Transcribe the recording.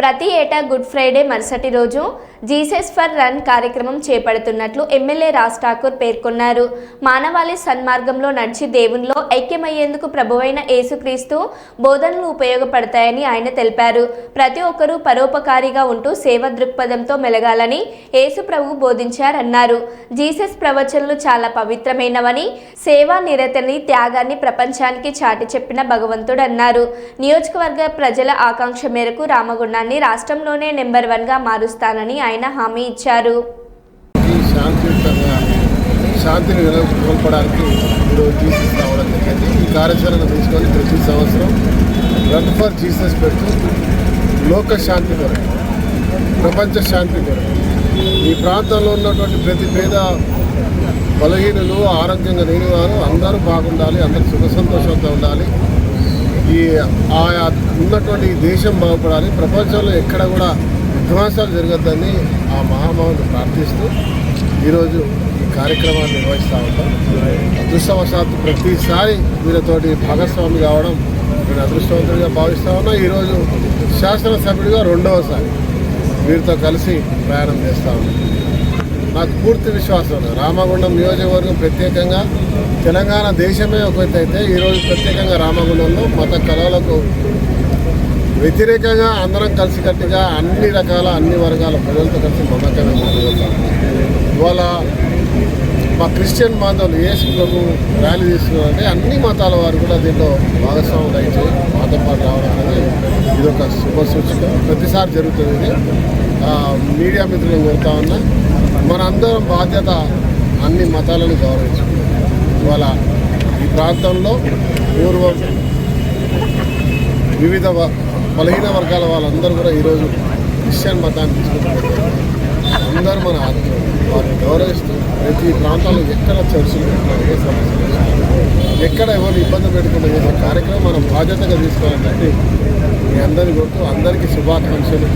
ప్రతి ఏటా good Friday మరుసటి రోజు జీసస్ ఫర్ రన్ కార్యక్రమం చేపడుతున్నట్లు ఎమ్మెల్యే రాజ్ ఠాకూర్ పేర్కొన్నారు. మానవాళి సన్మార్గంలో నడిచి దేవునిలో ఐక్యమయ్యేందుకు ప్రభువైన యేసుక్రీస్తు బోధనలు ఉపయోగపడతాయని ఆయన తెలిపారు. ప్రతి ఒక్కరూ పరోపకారిగా ఉంటూ సేవ దృక్పథంతో మెలగాలని యేసు ప్రభు బోధించారన్నారు. జీసస్ ప్రవచనలు చాలా పవిత్రమైనవని సేవా నిరతని త్యాగాన్ని ప్రపంచానికి చాటి చెప్పిన భగవంతుడు అన్నారు నియోజకవర్గ ప్రజల ఆకాంక్ష మేరకు రామగుండాన్ని రాష్ట్రంలోనే నెంబర్ వన్గా మారుస్తానని ఆయన హామీ ఇచ్చారు. శాంతిని నెలకొల్పడానికి ఈరోజు జీసస్ రావడం జరిగింది. ఈ కార్యాచరణ తీసుకొని ప్రతి సంవత్సరం రన్ ఫర్ జీసస్ పెడుతూ లోక శాంతి కొరకు ప్రపంచ శాంతి కొరకు. ఈ ప్రాంతంలో ఉన్నటువంటి ప్రతి పేద బలహీనులు ఆరోగ్యంగా లేని వారు అందరూ బాగుండాలి అందరూ సుఖ సంతోషంతో ఉండాలి. ఈ ఆయా ఉన్నటువంటి దేశం బాగుపడాలి ప్రపంచంలో ఎక్కడ కూడా విధ్వంసాలు జరగద్దని ఆ మహామావుని ప్రార్థిస్తూ ఈరోజు ఈ కార్యక్రమాన్ని నిర్వహిస్తూ ఉంటాం అదృష్టవశాత్తు ప్రతిసారి వీళ్ళతోటి భాగస్వామి కావడం నేను అదృష్టవంతుడిగా భావిస్తా ఉన్నా. ఈరోజు శాసనసభ్యుడిగా రెండవసారి వీరితో కలిసి ప్రయాణం చేస్తా ఉన్నాం. నాకు పూర్తి విశ్వాసం రామగుండం నియోజకవర్గం ప్రత్యేకంగా తెలంగాణ దేశమే ఒకటైతే అయితే ఈరోజు ప్రత్యేకంగా రామగుండంలో మత కళలకు వ్యతిరేకంగా అందరం కలిసికట్టుగా అన్ని రకాల అన్ని వర్గాల ప్రజలతో కలిసి మమకంగా ముందుకెళ్తాం ఇవాళ మా క్రిస్టియన్ బాంధవులు ఏసు ప్రభు ర్యాలీ తీసుకున్నారంటే అన్ని మతాల వారు కూడా దీంట్లో భాగస్వాములు అయితే మాతో పాటు రావడం అనేది ఇది ఒక శుభ సూచిక. ప్రతిసారి జరుగుతుంది ఇది. మీడియా మిత్రులను కోరుతా ఉన్నా మనందరం బాధ్యత అన్ని మతాలను గౌరవించాం ఇవాళ ఈ ప్రాంతంలో పూర్వం వివిధ వ- బలహీన వర్గాల వాళ్ళందరూ కూడా ఈరోజు క్రిస్టియన్ మతాన్ని తీసుకుంటున్నారు అందరూ మన ఆత్మ వారిని గౌరవిస్తూ ప్రతి ప్రాంతాల్లో ఎక్కడ చర్చలు పెట్టినా ఏ సమస్యలు ఎక్కడ ఎవరు ఇబ్బంది పెట్టుకుంటే చేసే కార్యక్రమం మనం బాధ్యతగా తీసుకోవాలని చెప్పి మీ అందరినీ కొడుతూ అందరికీ శుభాకాంక్షలు.